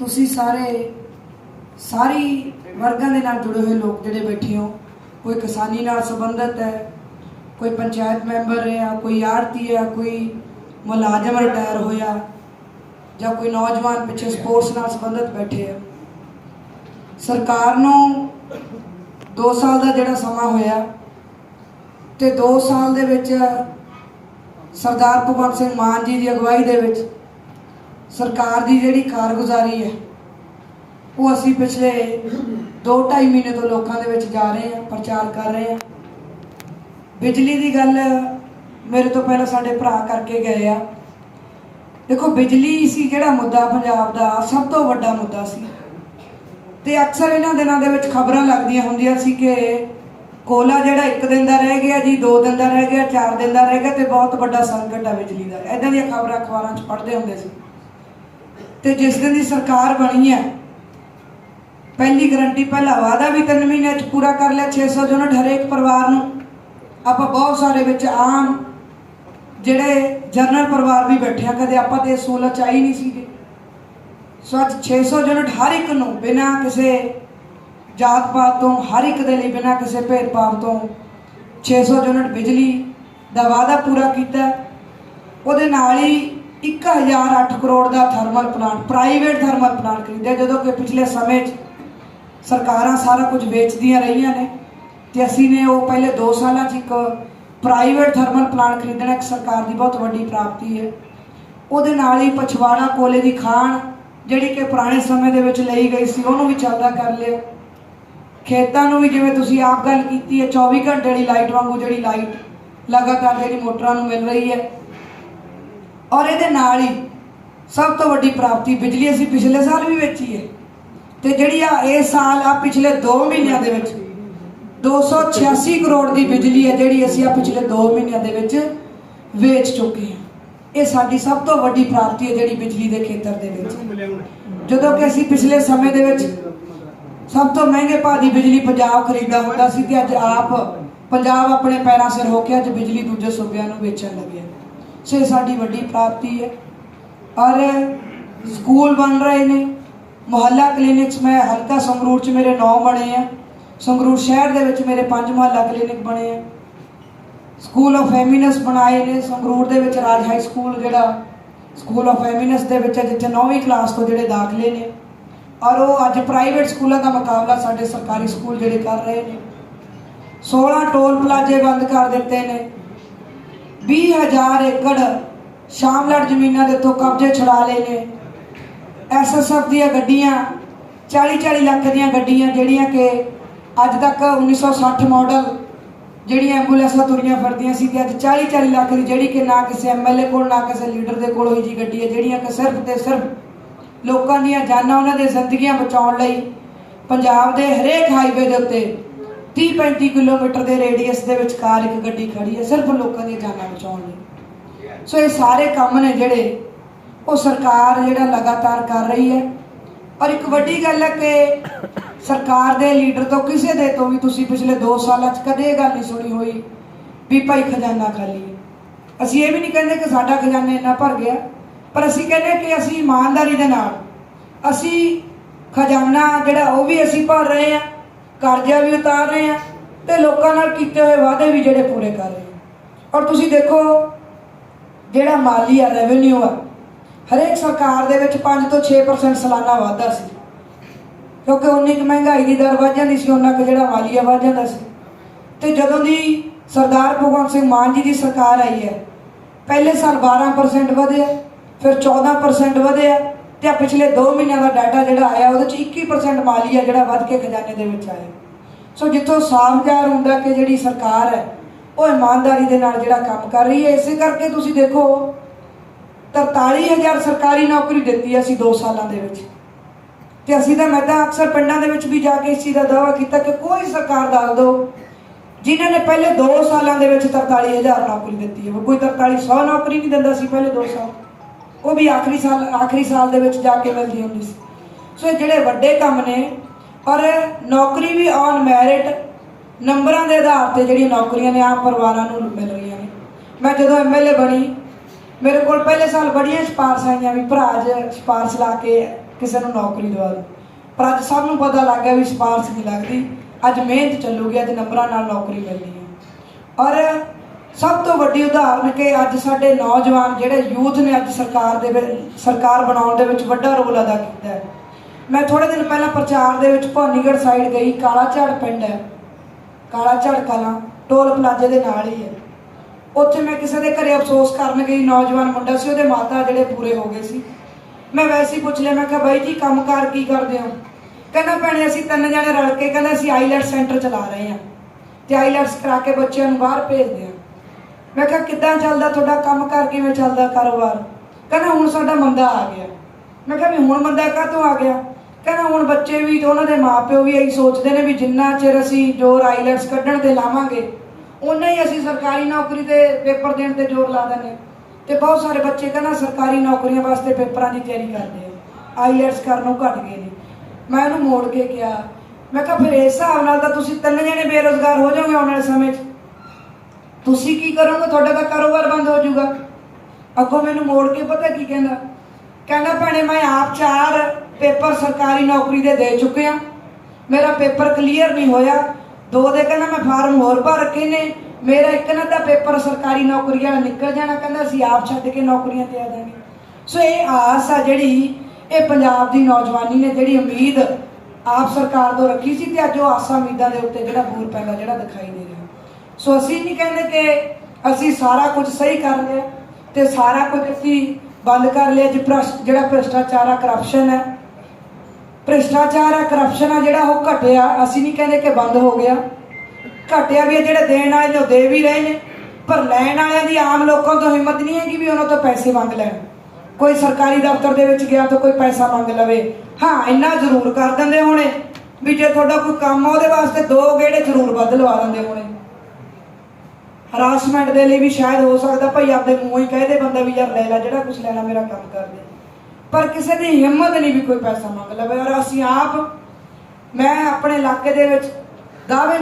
ਤੁਸੀਂ ਸਾਰੇ, ਸਾਰੀ ਵਰਗਾਂ ਦੇ ਨਾਲ ਜੁੜੇ ਹੋਏ ਲੋਕ ਜਿਹੜੇ ਬੈਠੇ ਹੋ, ਕੋਈ ਕਿਸਾਨੀ ਨਾਲ ਸੰਬੰਧਿਤ ਹੈ, ਕੋਈ ਪੰਚਾਇਤ ਮੈਂਬਰ ਹੈ ਕੋਈ ਆੜਤੀ ਹੈ ਕੋਈ ਮੁਲਾਜ਼ਮ ਰਿਟਾਇਰ ਹੋਇਆ, ਜਾਂ ਕੋਈ ਨੌਜਵਾਨ ਪਿੱਛੇ ਸਪੋਰਟਸ ਨਾਲ ਸੰਬੰਧਿਤ ਬੈਠੇ ਆ। ਸਰਕਾਰ ਨੂੰ 2 ਸਾਲ ਦਾ ਜਿਹੜਾ ਸਮਾਂ ਹੋਇਆ, ਤੇ 2 ਸਾਲ ਦੇ ਵਿੱਚ ਸਰਦਾਰ ਭਗਵੰਤ ਸਿੰਘ ਮਾਨ ਜੀ ਦੀ ਅਗਵਾਈ ਦੇ ਵਿੱਚ ਸਰਕਾਰ ਦੀ ਜਿਹੜੀ ਕਾਰਗੁਜ਼ਾਰੀ ਹੈ, ਉਹ ਅਸੀਂ ਪਿਛਲੇ 2.5 ਮਹੀਨੇ ਤੋਂ ਲੋਕਾਂ ਦੇ ਵਿੱਚ ਜਾ ਰਹੇ ਹਾਂ, ਪ੍ਰਚਾਰ ਕਰ ਰਹੇ ਹਾਂ। ਬਿਜਲੀ ਦੀ ਗੱਲ ਮੇਰੇ ਤੋਂ ਪਹਿਲਾਂ ਸਾਡੇ ਭਰਾ ਕਰਕੇ ਗਏ ਆ। ਦੇਖੋ, ਬਿਜਲੀ ਸੀ ਜਿਹੜਾ ਮੁੱਦਾ ਪੰਜਾਬ ਦਾ? ਸਭ ਤੋਂ ਵੱਡਾ ਮੁੱਦਾ ਸੀ। ਤੇ ਅਕਸਰ ਇਹਨਾਂ ਦਿਨਾਂ ਦੇ ਵਿੱਚ ਖਬਰਾਂ ਲੱਗਦੀਆਂ ਹੁੰਦੀਆਂ ਸੀ ਕਿ ਕੋਲਾ ਜਿਹੜਾ ਇੱਕ ਦਿਨ ਦਾ ਰਹਿ ਗਿਆ ਜੀ, ਦੋ ਦਿਨ ਦਾ ਰਹਿ ਗਿਆ, ਚਾਰ ਦਿਨ ਦਾ ਰਹਿ ਗਿਆ ਤੇ ਬਹੁਤ ਵੱਡਾ ਸੰਕਟ ਆ ਬਿਜਲੀ ਦਾ। ਐਦਾਂ ਦੀਆਂ ਖਬਰਾਂ ਅਖਬਾਰਾਂ 'ਚ ਪੜ੍ਹਦੇ ਹੁੰਦੇ ਸੀ। ਤੇ ਜਿਸ ਦਿਨ ਦੀ ਸਰਕਾਰ ਬਣੀ ਹੈ, ਪਹਿਲੀ ਗਰੰਟੀ ਪਹਿਲਾ ਵਾਅਦਾ ਵੀ 3 ਮਹੀਨਿਆਂ 'ਚ ਪੂਰਾ ਕਰ ਲਿਆ 600 ਯੂਨਿਟ ਹਰੇਕ ਪਰਿਵਾਰ ਨੂੰ। ਆਪਾਂ ਬਹੁਤ ਸਾਰੇ ਵਿੱਚ ਆਮ ਜਿਹੜੇ ਜਨਰਲ ਪਰਿਵਾਰ ਵੀ ਬੈਠੇ ਆ, ਕਦੇ ਆਪਾਂ ਤੇ ਇਹ ਸਹੂਲਤ ਚਾਹੀ ਨਹੀਂ ਸੀਗੇ। ਸੋ ਅੱਜ 600 ਯੂਨਿਟ ਹਰ ਇੱਕ ਨੂੰ ਬਿਨਾਂ ਕਿਸੇ ਜਾਤ ਪਾਤ ਤੋਂ, ਹਰ ਇੱਕ ਦੇ ਲਈ ਬਿਨਾਂ ਕਿਸੇ ਭੇਦਭਾਵ ਤੋਂ 600 ਯੂਨਿਟ ਬਿਜਲੀ ਦਾ ਵਾਅਦਾ ਪੂਰਾ ਕੀਤਾ। ਉਹਦੇ ਨਾਲ ਹੀ 1008 ਕਰੋੜ ਦਾ thermal plant private thermal plant ਖਰੀਦਿਆ, ਜਦੋਂ ਕਿ ਪਿਛਲੇ ਸਮੇਂ 'ਚ ਸਰਕਾਰਾਂ ਸਾਰਾ ਕੁਝ ਵੇਚਦੀਆਂ ਰਹੀਆਂ ਨੇ ਤੇ ਅਸੀਂ ਨੇ ਉਹ ਪਹਿਲੇ 2 ਸਾਲਾਂ 'ਚ ਇੱਕ ਪ੍ਰਾਈਵੇਟ ਥਰਮਲ ਪਲਾਂਟ ਖਰੀਦਣਾ ਇੱਕ ਸਰਕਾਰ ਦੀ ਬਹੁਤ ਵੱਡੀ ਪ੍ਰਾਪਤੀ ਹੈ। ਉਹਦੇ ਨਾਲ ਹੀ ਪਛਵਾੜਾ ਕੋਲੇ ਦੀ ਖਾਣ, ਜਿਹੜੀ ਕਿ ਪੁਰਾਣੇ ਸਮੇਂ ਦੇ ਵਿੱਚ ਲਈ ਗਈ ਸੀ, ਉਹਨੂੰ ਵੀ ਚੱਲਦਾ ਕਰ ਲਿਆ। ਖੇਤਾਂ ਨੂੰ ਵੀ ਜਿਵੇਂ ਤੁਸੀਂ ਆਪ ਗੱਲ ਕੀਤੀ ਹੈ 24 ਘੰਟੇ ਦੀ ਲਾਈਟ ਵਾਂਗੂ ਜਿਹੜੀ ਲਾਈਟ ਲਗਾਤਾਰ ਜਿਹੜੀ ਮੋਟਰਾਂ ਨੂੰ ਮਿਲ ਰਹੀ ਹੈ। ਔਰ ਇਹਦੇ ਨਾਲ ਹੀ ਸਭ ਤੋਂ ਵੱਡੀ ਪ੍ਰਾਪਤੀ ਬਿਜਲੀ ਅਸੀਂ ਪਿਛਲੇ ਸਾਲ ਵੀ ਵੇਚੀ ਹੈ। ਤੇ ਜਿਹੜੀ ਆ ਇਸ ਸਾਲ ਆ ਪਿਛਲੇ 2 ਮਹੀਨਿਆਂ ਦੇ ਵਿੱਚ 286 ਕਰੋੜ ਦੀ ਬਿਜਲੀ ਹੈ ਜਿਹੜੀ ਅਸੀਂ ਆ ਪਿਛਲੇ 2 ਮਹੀਨਿਆਂ ਦੇ ਵਿੱਚ ਵੇਚ ਚੁੱਕੇ ਹਾਂ। ਇਹ ਸਾਡੀ ਸਭ ਤੋਂ ਵੱਡੀ ਪ੍ਰਾਪਤੀ ਹੈ ਜਿਹੜੀ ਬਿਜਲੀ ਦੇ ਖੇਤਰ ਦੇ ਵਿੱਚ। ਜਦੋਂ ਕਿ ਅਸੀਂ ਪਿਛਲੇ ਸਮੇਂ ਦੇ ਵਿੱਚ ਸਭ ਤੋਂ ਮਹਿੰਗੇ ਭਾਅ ਦੀ ਬਿਜਲੀ ਪੰਜਾਬ ਖਰੀਦਾ ਹੁੰਦਾ ਸੀ ਤੇ ਅੱਜ ਆਪ ਪੰਜਾਬ ਆਪਣੇ ਪੈਰਾਂ ਸਿਰ ਹੋ ਕੇ ਅੱਜ ਬਿਜਲੀ ਦੂਜੇ ਸੂਬਿਆਂ ਨੂੰ ਵੇਚਣ ਲੱਗਿਆ। ਸੋ ਸਾਡੀ ਵੱਡੀ ਪ੍ਰਾਪਤੀ ਹੈ। ਔਰ ਸਕੂਲ ਬਣ ਰਹੇ ਨੇ, ਮੁਹੱਲਾ ਕਲੀਨਿਕਸ ਮੈਂ ਹਲਕਾ ਸੰਗਰੂਰ ਚ ਮੇਰੇ 9 ਬਣੇ ਆ। ਸੰਗਰੂਰ ਸ਼ਹਿਰ ਦੇ ਵਿੱਚ ਮੇਰੇ 5 ਮੁਹੱਲਾ ਕਲੀਨਿਕ ਬਣੇ ਆ। ਸਕੂਲ ਆਫ ਐਮਿਨਸ ਬਣਾਏ ਨੇ ਸੰਗਰੂਰ ਦੇ ਵਿੱਚ ਰਾਜ ਹਾਈ ਸਕੂਲ ਜਿਹੜਾ ਸਕੂਲ ਆਫ ਐਮਿਨਸ ਦੇ ਵਿੱਚ ਜਿੱਥੇ 9ਵੀਂ ਕਲਾਸ ਤੋਂ ਜਿਹੜੇ ਦਾਖਲੇ ਨੇ। ਔਰ ਉਹ ਅੱਜ ਪ੍ਰਾਈਵੇਟ ਸਕੂਲਾਂ ਦਾ ਮੁਕਾਬਲਾ ਸਾਡੇ ਸਰਕਾਰੀ ਸਕੂਲ ਜਿਹੜੇ ਕਰ ਰਹੇ ਨੇ। 16 ਟੋਲ ਪਲਾਜ਼ੇ ਬੰਦ ਕਰ ਦਿੱਤੇ ਨੇ। 20000 ਏਕੜ ਸ਼ਾਮਲੜ ਜ਼ਮੀਨਾਂ ਦੇ ਤੋਂ ਕਬਜ਼ੇ ਛੁਡਾ ਲਏ ਨੇ। ਐਸਐਸਐਫ ਦੀਆਂ ਗੱਡੀਆਂ 40 40 ਲੱਖ ਦੀਆਂ ਗੱਡੀਆਂ ਜਿਹੜੀਆਂ ਕਿ ਅੱਜ ਤੱਕ 1960 ਮਾਡਲ ਜਿਹੜੀਆਂ ਐਂਬੂਲੈਂਸਾਂ ਤੁਰੀਆਂ ਫਿਰਦੀਆਂ ਸੀ ਤੇ ਅੱਜ 40 40 ਲੱਖ ਦੀ ਜਿਹੜੀ ਕਿ ਨਾ ਕਿਸੇ ਐਮਐਲਏ ਕੋਲ, ਨਾ ਕਿਸੇ ਲੀਡਰ ਦੇ ਕੋਲ ਹੋਈ ਜੀ ਗੱਡੀ ਹੈ, ਜਿਹੜੀਆਂ ਕਿ ਸਿਰਫ ਤੇ ਸਿਰਫ ਲੋਕਾਂ ਦੀਆਂ ਜਾਨਾਂ ਉਹਨਾਂ ਦੀਆਂ ਜ਼ਿੰਦਗੀਆਂ ਬਚਾਉਣ ਲਈ ਪੰਜਾਬ ਦੇ ਹਰੇਕ ਹਾਈਵੇ ਦੇ ਉੱਤੇ 30 35 ਕਿਲੋਮੀਟਰ ਦੇ ਰੇਡੀਅਸ ਦੇ ਵਿਚਕਾਰ ਇੱਕ ਗੱਡੀ ਖੜੀ ਹੈ, ਸਿਰਫ ਲੋਕਾਂ ਦੀਆਂ ਜਾਨਾਂ ਬਚਾਉਣ ਲਈ। ਸੋ ਇਹ ਸਾਰੇ ਕੰਮ ਨੇ ਜਿਹੜੇ ਉਹ ਸਰਕਾਰ ਜਿਹੜਾ ਲਗਾਤਾਰ ਕਰ ਰਹੀ ਹੈ। ਔਰ ਇੱਕ ਵੱਡੀ ਗੱਲ ਹੈ ਕਿ ਸਰਕਾਰ ਦੇ ਲੀਡਰ ਤੋਂ ਕਿਸੇ ਦੇ ਤੋਂ ਵੀ ਤੁਸੀਂ ਪਿਛਲੇ 2 ਸਾਲਾਂ 'ਚ ਕਦੇ ਇਹ ਗੱਲ ਨਹੀਂ ਸੁਣੀ ਹੋਈ ਵੀ ਭਾਈ ਖਜ਼ਾਨਾ ਖਾਲੀ ਹੈ। ਅਸੀਂ ਇਹ ਵੀ ਨਹੀਂ ਕਹਿੰਦੇ ਕਿ ਸਾਡਾ ਖਜ਼ਾਨਾ ਇੰਨਾ ਭਰ ਗਿਆ, ਪਰ ਅਸੀਂ ਕਹਿੰਦੇ ਕਿ ਅਸੀਂ ਇਮਾਨਦਾਰੀ ਦੇ ਨਾਲ ਅਸੀਂ ਖਜ਼ਾਨਾ ਜਿਹੜਾ ਉਹ ਵੀ ਅਸੀਂ ਭਰ ਰਹੇ ਹਾਂ ਕਰਜ਼ਾ ਵੀ ਉਤਾਰ ਰਹੇ ਹਾਂ ਤੇ ਲੋਕਾਂ ਨਾਲ ਕੀਤੇ ਹੋਏ ਵਾਅਦੇ ਵੀ ਜਿਹੜੇ ਪੂਰੇ ਕਰ ਰਹੇ ਹਾਂ ਔਰ ਤੁਸੀਂ ਦੇਖੋ, ਜਿਹੜਾ ਮਾਲੀ ਆ ਰੈਵਨਿਊ ਆ, ਹਰੇਕ ਸਰਕਾਰ ਦੇ ਵਿੱਚ 5 ਤੋਂ 6% ਸਾਲਾਨਾ ਵਾਧਾ ਸੀ। ਕਿਉਂਕਿ ਉਨੀ ਕੁ ਮਹਿੰਗਾਈ ਦੀ ਦਰ ਵੱਧ ਜਾਂਦੀ ਸੀ ਉਹਨਾਂ ਕੁ ਜਿਹੜਾ ਮਾਲੀਆ ਵੱਧ ਜਾਂਦਾ ਸੀ। ਤੇ ਜਦੋਂ ਦੀ ਸਰਦਾਰ ਭਗਵੰਤ ਸਿੰਘ ਮਾਨ ਜੀ ਦੀ ਸਰਕਾਰ ਆਈ ਹੈ, ਪਹਿਲੇ ਸਾਲ 12% ਵਧਿਆ, ਫਿਰ 14% ਵਧਿਆ ਤੇ ਆ ਪਿਛਲੇ 2 ਮਹੀਨਿਆਂ ਦਾ ਡਾਟਾ ਜਿਹੜਾ ਆਇਆ, ਉਹਦੇ ਚ 21% ਮਾਲੀਆ ਜਿਹੜਾ ਵੱਧ ਕੇ ਖਜ਼ਾਨੇ ਦੇ ਵਿੱਚ ਆਇਆ। ਸੋ ਜਿੱਥੋਂ ਸਾਫ਼ ਜ਼ਾਹਰ ਹੁੰਦਾ ਕਿ ਜਿਹੜੀ ਸਰਕਾਰ ਹੈ, ਉਹ ਇਮਾਨਦਾਰੀ ਦੇ ਨਾਲ ਜਿਹੜਾ ਕੰਮ ਕਰ ਰਹੀ ਹੈ, ਇਸੇ ਕਰਕੇ ਤੁਸੀਂ ਦੇਖੋ 43000 ਸਰਕਾਰੀ ਨੌਕਰੀ ਦਿੱਤੀ ਅਸੀਂ 2 ਸਾਲਾਂ ਦੇ ਵਿੱਚ। ਤੇ ਅਸੀਂ ਤਾਂ ਮੈਂ ਤਾਂ ਅਕਸਰ ਪਿੰਡਾਂ ਦੇ ਵਿੱਚ ਵੀ ਜਾ ਕੇ ਇਸ ਚੀਜ਼ ਦਾ ਦਾਅਵਾ ਕੀਤਾ ਕਿ ਕੋਈ ਸਰਕਾਰ ਦੱਸ ਦਿਓ ਜਿਨ੍ਹਾਂ ਨੇ ਪਹਿਲੇ 2 ਸਾਲਾਂ ਦੇ ਵਿੱਚ 43000 ਨੌਕਰੀ ਦਿੱਤੀ ਹੈ। ਕੋਈ 4300 ਨੌਕਰੀ ਨਹੀਂ ਦਿੰਦਾ ਸੀ, ਪਹਿਲੇ 2 ਸਾਲ। ਉਹ ਵੀ ਆਖਰੀ ਸਾਲ ਆਖਰੀ ਸਾਲ ਦੇ ਵਿੱਚ ਜਾ ਕੇ ਮਿਲਦੀ ਹੁੰਦੀ ਸੀ। ਸੋ ਇਹ ਜਿਹੜੇ ਵੱਡੇ ਕੰਮ ਨੇ ਔਰ ਨੌਕਰੀ ਵੀ ਔਨ ਮੈਰਿਟ ਨੰਬਰਾਂ ਦੇ ਆਧਾਰ ਤੇ ਜਿਹੜੀਆਂ ਨੌਕਰੀਆਂ ਨੇ, ਆਮ ਪਰਿਵਾਰਾਂ ਨੂੰ ਮਿਲ ਰਹੀਆਂ ਨੇ। ਮੈਂ ਜਦੋਂ ਐਮਐਲਏ ਬਣੀ, ਮੇਰੇ ਕੋਲ ਪਹਿਲੇ ਸਾਲ ਬੜੀਆਂ ਸਿਫਾਰਸ਼ਾਂ ਆਈਆਂ ਵੀ ਭਰਾ ਜ ਸਿਫਾਰਸ਼ ਲਾ ਕੇ ਕਿਸੇ ਨੂੰ ਨੌਕਰੀ ਦਵਾ ਦਿਓ ਪਰ ਅੱਜ ਸਭ ਨੂੰ ਪਤਾ ਲੱਗ ਗਿਆ ਵੀ ਸਿਫਾਰਸ਼ ਨਹੀਂ ਲੱਗਦੀ। ਅੱਜ ਮਿਹਨਤ ਚੱਲੂਗੀ, ਅੱਜ ਨੰਬਰਾਂ ਨਾਲ ਨੌਕਰੀ ਮਿਲਣੀ ਹੈ। ਔਰ ਸਭ ਤੋਂ ਵੱਡੀ ਉਦਾਹਰਨ ਕਿ ਅੱਜ ਸਾਡੇ ਨੌਜਵਾਨ ਜਿਹੜੇ ਯੂਥ ਨੇ ਅੱਜ ਸਰਕਾਰ ਦੇ ਵਿੱਚ, ਸਰਕਾਰ ਬਣਾਉਣ ਦੇ ਵਿੱਚ ਵੱਡਾ ਰੋਲ ਅਦਾ ਕੀਤਾ ਹੈ। ਮੈਂ ਥੋੜੇ ਦਿਨ ਪਹਿਲਾਂ ਪ੍ਰਚਾਰ ਦੇ ਵਿੱਚ ਭਵਾਨੀਗੜ੍ਹ ਸਾਈਡ ਗਈ ਕਾਲਾ ਝਾੜ ਪਿੰਡ ਹੈ। ਕਾਲਾ ਝਾੜ ਕਲਾਂ, ਟੋਲ ਪਲਾਜ਼ੇ ਦੇ ਨਾਲ ਹੀ ਹੈ। ਉੱਥੇ ਮੈਂ ਕਿਸੇ ਦੇ ਘਰੇ ਅਫਸੋਸ ਕਰਨ ਗਈ, ਨੌਜਵਾਨ ਮੁੰਡਾ ਸੀ, ਉਹਦੇ ਮਾਤਾ ਜਿਹੜੇ ਪੂਰੇ ਹੋ ਗਏ ਸੀ। ਮੈਂ ਵੈਸੇ ਹੀ ਪੁੱਛ ਲਿਆ, ਮੈਂ ਕਿਹਾ, ਬਾਈ ਜੀ, ਕੰਮਕਾਰ ਕੀ ਕਰਦੇ ਹੋ? ਕਹਿੰਦਾ, ਭੈਣੇ, ਅਸੀਂ ਤਿੰਨ ਜਣੇ ਰਲ ਕੇ, ਕਹਿੰਦਾ, ਅਸੀਂ ਆਈਲੈਟਸ ਸੈਂਟਰ ਚਲਾ ਰਹੇ ਹਾਂ। ਤੇ ਆਈਲੈਟਸ ਕਰਾ ਕੇ ਬੱਚਿਆਂ ਨੂੰ ਬਾਹਰ ਭੇਜਦੇ ਹਾਂ। ਮੈਂ ਕਿਹਾ, ਕਿੱਦਾਂ ਚੱਲਦਾ ਤੁਹਾਡਾ ਕੰਮ ਕੰਮਕਾਰ ਕਿਵੇਂ ਚੱਲਦਾ ਕਾਰੋਬਾਰ? ਕਹਿੰਦਾ, ਹੁਣ ਸਾਡਾ ਮੰਦਾ ਆ ਗਿਆ। ਮੈਂ ਕਿਹਾ, ਵੀ ਹੁਣ ਮੰਦਾ ਕਾਹਤੋਂ ਆ ਗਿਆ? ਕਹਿੰਦਾ, ਹੁਣ ਬੱਚੇ ਵੀ ਤੇ ਉਹਨਾਂ ਦੇ ਮਾਪਿਓ ਵੀ ਇਹੀ ਸੋਚਦੇ ਨੇ ਵੀ ਜਿੰਨਾ ਚਿਰ ਅਸੀਂ ਜ਼ੋਰ ਆਈਲੈਟਸ ਕੱਢਣ ਤੇ ਲਾਵਾਂਗੇ ਉਨਾ ਹੀ ਅਸੀਂ ਸਰਕਾਰੀ ਨੌਕਰੀ ਤੇ ਪੇਪਰ ਦੇਣ ਤੇ ਜ਼ੋਰ ਲਾ ਦਿੰਦੇ ਤੇ ਬਹੁਤ ਸਾਰੇ ਬੱਚੇ ਕਹਿੰਦਾ, ਸਰਕਾਰੀ ਨੌਕਰੀਆਂ ਵਾਸਤੇ ਪੇਪਰਾਂ ਦੀ ਤਿਆਰੀ ਕਰਦੇ ਆ। ਆਈਲੈਟਸ ਕਰਨੋਂ ਘਟ ਗਏ ਨੇ। ਮੈਂ ਉਹਨੂੰ ਮੋੜ ਕੇ ਕਿਹਾ, ਮੈਂ ਕਿਹਾ, ਫਿਰ ਇਸ ਹਿਸਾਬ ਨਾਲ ਤਾਂ ਤੁਸੀਂ ਤਿੰਨ ਜਣੇ ਬੇਰੋਜ਼ਗਾਰ ਹੋ ਜਾਓਗੇ ਆਉਣ ਵਾਲੇ ਸਮੇਂ 'ਚ। ਤੁਸੀਂ ਕੀ ਕਰੋਗੇ? ਤੁਹਾਡਾ ਤਾਂ ਕਾਰੋਬਾਰ ਬੰਦ ਹੋ ਜਾਊਗਾ। ਅੱਗੋਂ ਮੈਨੂੰ ਮੋੜ ਕੇ ਪਤਾ ਕੀ ਕਹਿੰਦਾ? ਕਹਿੰਦਾ, ਭੈਣੇ, ਮੈਂ ਆਪ ਚਾਰ ਪੇਪਰ ਸਰਕਾਰੀ ਨੌਕਰੀ ਦੇ ਦੇ ਚੁੱਕਿਆ ਮੇਰਾ ਪੇਪਰ ਕਲੀਅਰ ਨਹੀਂ ਹੋਇਆ। ਦੋ ਦੇ ਕਹਿੰਦਾ, ਮੈਂ ਫਾਰਮ ਹੋਰ ਭਰ ਕੇ ਨੇ। ਮੇਰਾ ਇੱਕ ਨਾ ਤਾਂ ਪੇਪਰ ਸਰਕਾਰੀ ਨੌਕਰੀ ਵਾਲਾ ਨਿਕਲ ਜਾਣਾ। ਕਹਿੰਦਾ, ਅਸੀਂ ਆਪ ਛੱਡ ਕੇ ਨੌਕਰੀਆਂ ਤੇ ਆ ਜਾਵਾਂਗੇ ਸੋ ਇਹ ਆਸ ਆ ਜਿਹੜੀ, ਇਹ ਪੰਜਾਬ ਦੀ ਨੌਜਵਾਨੀ ਨੇ ਜਿਹੜੀ ਉਮੀਦ ਆਪ ਸਰਕਾਰ ਤੋਂ ਰੱਖੀ ਸੀ ਤੇ ਅੱਜ ਉਹ ਆਸਾਂ ਉਮੀਦਾਂ ਦੇ ਉੱਤੇ ਜਿਹੜਾ ਬੂਰ ਪੈਂਦਾ, ਜਿਹੜਾ ਦਿਖਾਈ ਦੇ ਰਿਹਾ। ਸੋ ਅਸੀਂ ਨਹੀਂ ਕਹਿੰਦੇ ਕਿ ਅਸੀਂ ਸਾਰਾ ਕੁਝ ਸਹੀ ਕਰ ਲਿਆ ਤੇ ਸਾਰਾ ਕੁਝ ਅਸੀਂ ਬੰਦ ਕਰ ਲਿਆ ਜੀ ਭ੍ਰਸ਼- ਜਿਹੜਾ ਭ੍ਰਿਸ਼ਟਾਚਾਰ ਆ ਕਰਪਸ਼ਨ ਹੈ ਭ੍ਰਿਸ਼ਟਾਚਾਰ ਆ ਕਰਪਸ਼ਨ ਆ ਜਿਹੜਾ ਉਹ ਘਟਿਆ ਅਸੀਂ ਨਹੀਂ ਕਹਿੰਦੇ ਕਿ ਬੰਦ ਹੋ ਗਿਆ। ਘਟਿਆ ਵੀ ਆ, ਜਿਹੜੇ ਦੇਣ ਵਾਲੇ ਨੇ ਉਹ ਦੇ ਵੀ ਰਹੇ ਨੇ। ਪਰ ਲੈਣ ਵਾਲਿਆਂ ਦੀ ਆਮ ਲੋਕਾਂ ਤੋਂ ਹਿੰਮਤ ਨਹੀਂ ਹੈਗੀ ਵੀ ਉਹਨਾਂ ਤੋਂ ਪੈਸੇ ਮੰਗ ਲੈਣ। ਕੋਈ ਸਰਕਾਰੀ ਦਫ਼ਤਰ ਦੇ ਵਿੱਚ ਗਿਆ ਤਾਂ ਕੋਈ ਪੈਸਾ ਮੰਗ ਲਵੇ। ਹਾਂ ਇੰਨਾ ਜ਼ਰੂਰ ਕਰ ਦਿੰਦੇ ਹੋਣੇ ਵੀ ਜੇ ਤੁਹਾਡਾ ਕੋਈ ਕੰਮ ਆ ਉਹਦੇ ਵਾਸਤੇ ਦੋ ਗੇੜੇ ਜ਼ਰੂਰ ਵੱਧ ਲਵਾ ਦਿੰਦੇ ਹੋਣੇ। ਹਰਾਸਮੈਂਟ ਦੇ ਲਈ ਵੀ ਸ਼ਾਇਦ ਹੋ ਸਕਦਾ, ਭਾਈ ਆਪਦੇ ਮੂੰਹੋਂ ਹੀ ਕਹਿ ਦੇ ਬੰਦਾ ਵੀ ਯਾਰ ਲੈ ਲੈ, ਜਿਹੜਾ ਕੁਝ ਲੈਣਾ ਮੇਰਾ ਕੰਮ ਕਰ ਦੇ। ਪਰ ਕਿਸੇ ਦੀ ਹਿੰਮਤ ਨਹੀਂ ਵੀ ਕੋਈ ਪੈਸਾ ਮੰਗ ਲਵੇ ਔਰ ਅਸੀਂ ਆਪ, ਮੈਂ ਆਪਣੇ ਇਲਾਕੇ ਦੇ ਵਿੱਚ ਦਾਅਵੇ